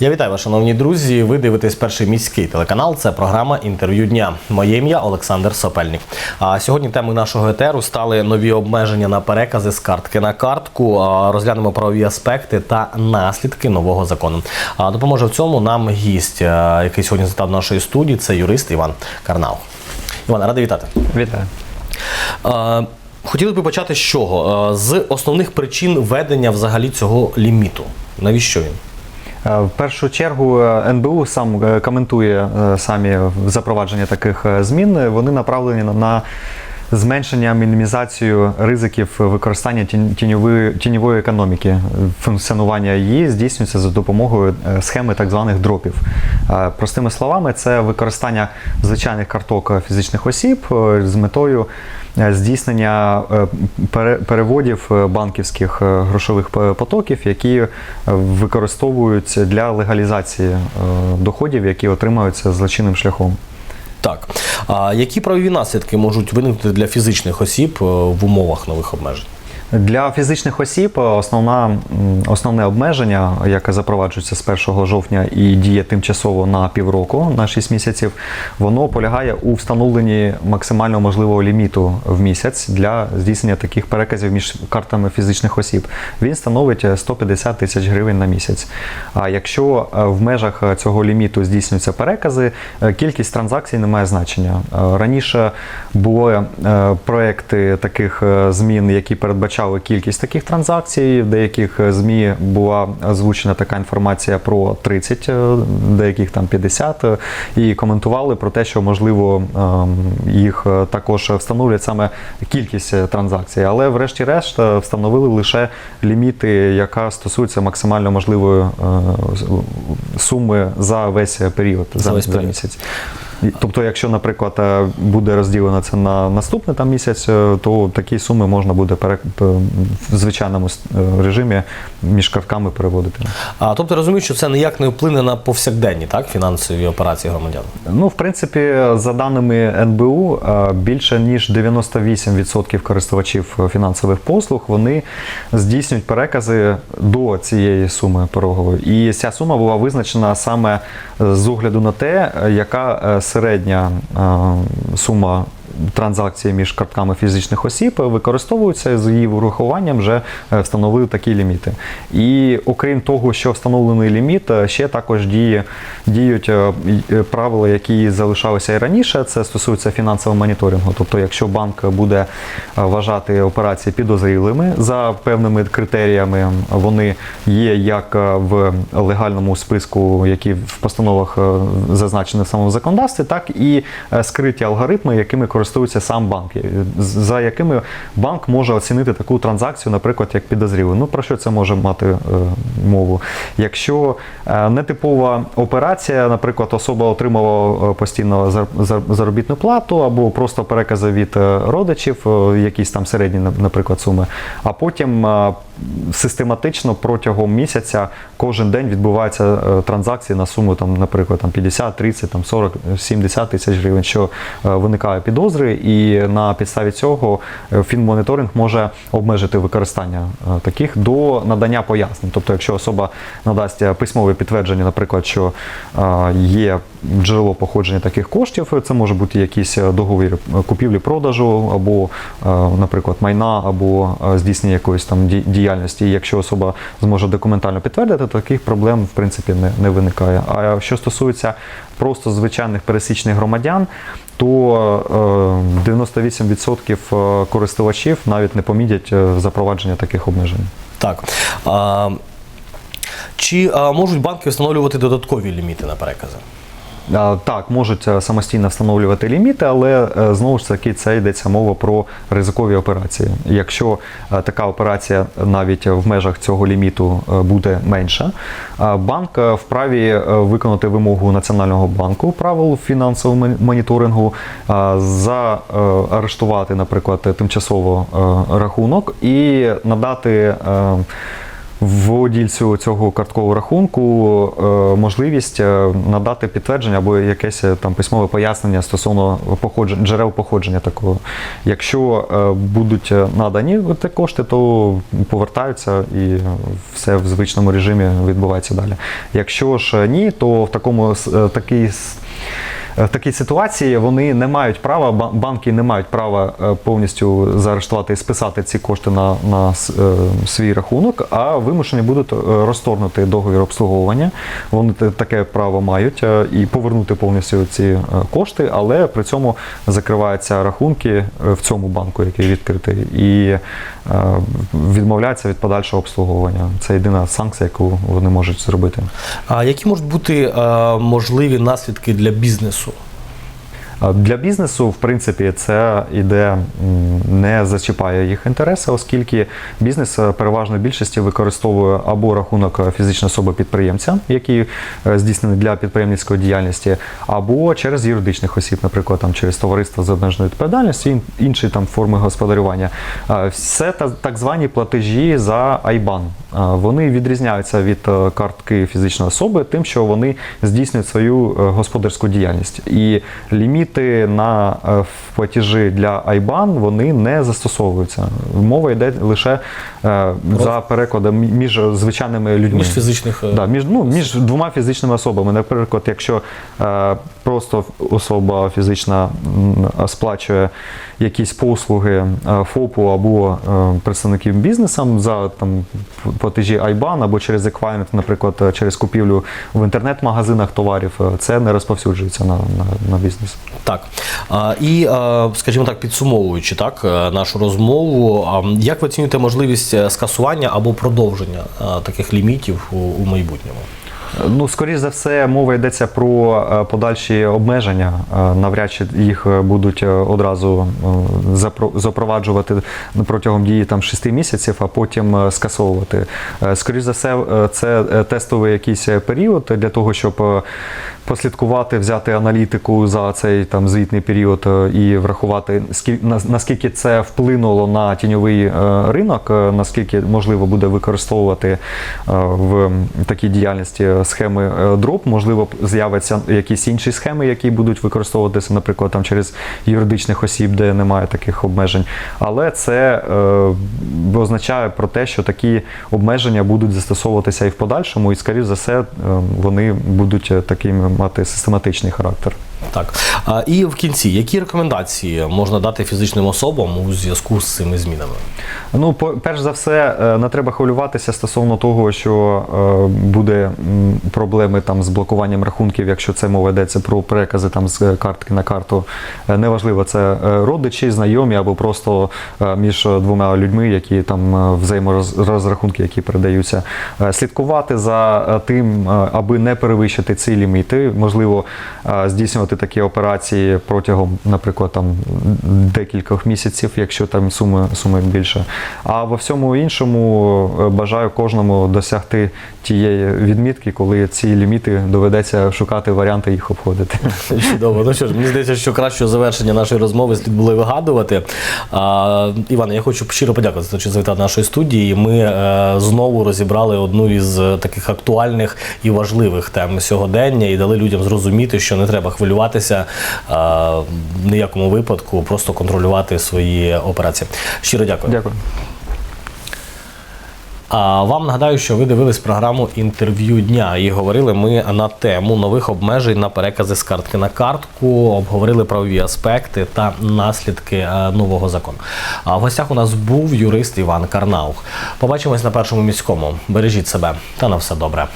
Я вітаю вас, шановні друзі. Ви дивитесь перший міський телеканал. Це програма інтерв'ю дня. Моє ім'я Олександр Сопельник. А сьогодні темою нашого етеру стали нові обмеження на перекази з картки на картку. А, Розглянемо правові аспекти та наслідки нового закону. А допоможе в цьому нам гість, а, який сьогодні завітав до нашої студії. Це юрист Іван Карнау. Іван, радий вітати. Вітаю. Е, Хотіли б почати з чого? Е, З основних причин ведення взагалі цього ліміту. Навіщо він? Е, В першу чергу е, НБУ сам е, коментує самі запровадження таких змін. Вони направлені на- на зменшення, мінімізацію ризиків використання тіньової, тіньової економіки. Функціонування її здійснюється за допомогою е, схеми так званих дропів. Е, Простими словами, це використання звичайних карток фізичних осіб е, з метою здійснення переводів банківських грошових потоків, які використовуються для легалізації доходів, які отримуються злочинним шляхом. Так. А які правові наслідки можуть виникнути для фізичних осіб е, в умовах нових обмежень? Для фізичних осіб е, основна, основне обмеження, яке запроваджується з 1 жовтня і діє тимчасово на півроку, на 6 місяців, воно полягає у встановленні максимально можливого ліміту в місяць для здійснення таких переказів між картами фізичних осіб. Він становить е, 150 тисяч гривень на місяць. А якщо е, в межах е, цього ліміту здійснюються перекази, е, кількість транзакцій не має значення. Е, Раніше були е, проекти таких е, змін, які передбачали кількість таких транзакцій. В деяких е, ЗМІ була озвучена така інформація про 30, е, деяких там 50, е, і коментували про те, що можливо ем, їх також встановлюють саме кількість транзакцій. Але врешті-решт встановили лише ліміти, яка стосується максимально можливої суми за весь період За за, весь за місяць. Тобто, якщо, наприклад, е, буде розділено це на наступний там місяць, е, то такі суми можна буде пере- в звичайному е, режимі між картками переводити. А тобто розумію, що це ніяк не вплине на повсякденні так, фінансові операції громадян. Ну, в принципі, за даними НБУ, більше ніж 98% користувачів фінансових послуг вони здійснюють перекази до цієї суми порогової. І ця сума була визначена саме з огляду на те, яка середня сума. Транзакції між картками фізичних осіб використовуються з її урахуванням вже е, встановили такі ліміти. І окрім того, що встановлений ліміт, е, ще також діє, діють е, е, правила, які залишалися і раніше. Це стосується фінансового моніторингу. Тобто, якщо банк буде е, вважати операції підозрілими за певними критеріями, вони є як е, в легальному списку, які в постановах е, зазначені в самому законодавстві, так і е, скриті алгоритми, якими користується сам банк, за якими банк може оцінити таку транзакцію, наприклад, як підозрілу. Ну про що це може мати е, мову? Якщо е, нетипова операція, наприклад, особа отримала е, постійно зар- зар- заробітну плату або просто перекази від е, родичів, е, якісь там середні, наприклад, суми, а потім е, систематично протягом місяця кожен день відбуваються е, транзакції на суму, там, наприклад, там 50, 30, там 40, 70 тисяч гривень, що е, виникає підозри, і на підставі цього е, фінмоніторинг може обмежити використання е, таких до надання пояснень. Тобто, якщо особа надасть е, письмове підтвердження, наприклад, що є джерело походження таких коштів, це може бути якийсь е, договір купівлі-продажу, або, наприклад, майна, або здійснення якоїсь там діяльності. І якщо особа зможе документально підтвердити, таких проблем в принципі не, не виникає. А що стосується просто звичайних пересічних громадян, то е, 98% е, користувачів навіть не помітять е, запровадження таких обмежень. Так. Чи можуть банки встановлювати додаткові ліміти на перекази? Так, можуть е, самостійно встановлювати ліміти, але е, знову ж таки це йдеться мова про ризикові операції. Якщо е, така операція навіть в межах цього ліміту буде менша, банк вправі виконати вимогу Національного банку правил фінансового моніторингу, заарештувати, наприклад, тимчасово рахунок і надати. Вводільцю цього карткового рахунку е, можливість е, надати підтвердження або якесь е, там письмове пояснення стосовно походження, джерел походження такого. Якщо будуть надані ті кошти, то повертаються і все в звичному режимі відбувається далі. Якщо ж ні, то в такому такий в такій ситуації вони не мають права, ба- банки не мають права е, повністю заарештувати і списати ці кошти на, на е, свій рахунок, а вимушені будуть е, розторгнути договір обслуговування. Вони таке право мають е, і повернути повністю ці е, кошти, але при цьому закриваються рахунки е, в цьому банку, який відкритий, і е, відмовляються від подальшого обслуговування. Це єдина санкція, яку вони можуть зробити. А які можуть бути е, можливі наслідки для бізнесу? Для бізнесу, в принципі, це іде не зачіпає їх інтереси, оскільки бізнес е, переважно більшості використовує або рахунок е, фізичної особи підприємця, який е, здійснений для підприємницької діяльності, або через юридичних осіб, наприклад, там через товариство з обмеженою відповідальністю, ін- інші там форми господарювання. Все та- так звані платежі за. Е, Вони відрізняються від картки фізичної особи, тим, що вони здійснюють свою господарську діяльність. І ліміти на е, платежі для IBAN вони не застосовуються. Мова йде лише е, за перекладом між звичайними людьми. Між фізичних е, Да, між, ну, між двома фізичними особами. Наприклад, якщо просто особа фізична сплачує якісь послуги ФОПу або представників бізнесам за там, платежі IBAN або через еквайринг, наприклад, через купівлю в інтернет-магазинах товарів, це не розповсюджується на, на, на бізнес. Так. І, скажімо так, підсумовуючи так, е, нашу розмову, як ви оцінюєте можливість е, скасування або продовження е, таких лімітів у, майбутньому? Ну, скоріш за все, мова йдеться про подальші обмеження. Навряд чи їх будуть одразу запроваджувати протягом дії там 6 місяців, а потім скасовувати. Скоріш за все, це тестовий якийсь період для того, щоб послідкувати, взяти аналітику за цей там звітний період е, і врахувати скіль- наскільки це вплинуло на тіньовий е, ринок, е, наскільки можливо буде використовувати в такій діяльності схеми дроп, можливо, з'являться якісь інші схеми, які будуть використовуватися, наприклад, там через юридичних осіб, де немає таких обмежень. Але це е, означає про те, що такі обмеження будуть застосовуватися і в подальшому, і, скоріш за все, вони будуть е, таким мати систематичний характер. Так. І в кінці, які рекомендації можна дати фізичним особам у зв'язку з цими змінами? Ну, по- перш за все, е, не треба хвилюватися стосовно того, що е, буде проблеми там з блокуванням рахунків, якщо це мова йдеться про перекази там з картки на карту. Е, Неважливо, це родичі, знайомі або просто між двома людьми, які там взаєморозрахунки, які передаються. Слідкувати за тим, аби не перевищити ці ліміти, можливо, здійснювати такі операції протягом, наприклад, там декількох місяців, якщо там суми, суми більше. А во всьому іншому е, бажаю кожному досягти тієї відмітки, коли ці ліміти доведеться шукати варіанти їх обходити. Чудово. Ну що ж, мені здається, що кращого завершення нашої розмови слід було вигадувати. А, Іване, я хочу щиро подякувати за завітав нашої студії. Ми е, знову розібрали одну із е, таких актуальних і важливих тем сьогодення і дали людям зрозуміти, що не треба хвилюватися е, в ніякому випадку, просто контролювати свої операції. Щиро дякую. Дякую. А вам нагадаю, що ви дивились програму інтерв'ю дня і говорили ми на тему нових обмежень на перекази з картки на картку, обговорили правові аспекти та наслідки нового закону. А в гостях у нас був юрист Іван Карнаух. Побачимось на першому міському. Бережіть себе та на все добре.